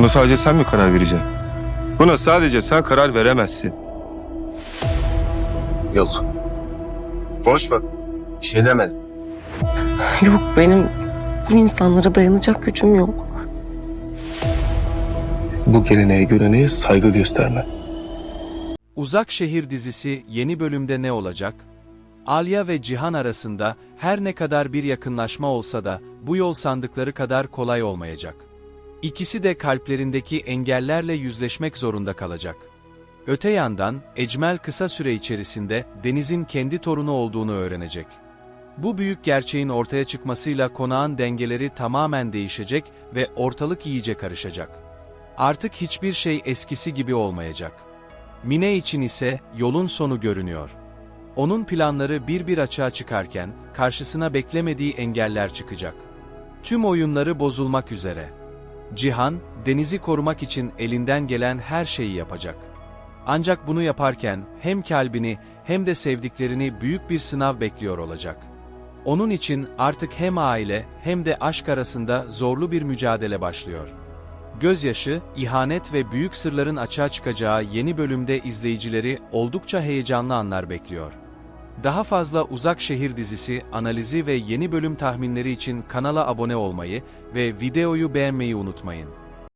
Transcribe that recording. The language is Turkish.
Buna sadece sen mi karar vereceksin? Buna sadece sen karar veremezsin. Yok. Konuşma. Bir şey demedim. Yok benim bu insanlara dayanacak gücüm yok. Bu geleneğe göreneğe saygı gösterme. Uzak Şehir dizisi yeni bölümde ne olacak? Alya ve Cihan arasında her ne kadar bir yakınlaşma olsa da bu yol sandıkları kadar kolay olmayacak. İkisi de kalplerindeki engellerle yüzleşmek zorunda kalacak. Öte yandan Ecmel kısa süre içerisinde Deniz'in kendi torunu olduğunu öğrenecek. Bu büyük gerçeğin ortaya çıkmasıyla konağın dengeleri tamamen değişecek ve ortalık iyice karışacak. Artık hiçbir şey eskisi gibi olmayacak. Mine için ise yolun sonu görünüyor. Onun planları bir bir açığa çıkarken karşısına beklemediği engeller çıkacak. Tüm oyunları bozulmak üzere. Cihan, Deniz'i korumak için elinden gelen her şeyi yapacak. Ancak bunu yaparken hem kalbini hem de sevdiklerini büyük bir sınav bekliyor olacak. Onun için artık hem aile hem de aşk arasında zorlu bir mücadele başlıyor. Gözyaşı, ihanet ve büyük sırların açığa çıkacağı yeni bölümde izleyicileri oldukça heyecanlı anlar bekliyor. Daha fazla Uzak Şehir dizisi analizi ve yeni bölüm tahminleri için kanala abone olmayı ve videoyu beğenmeyi unutmayın.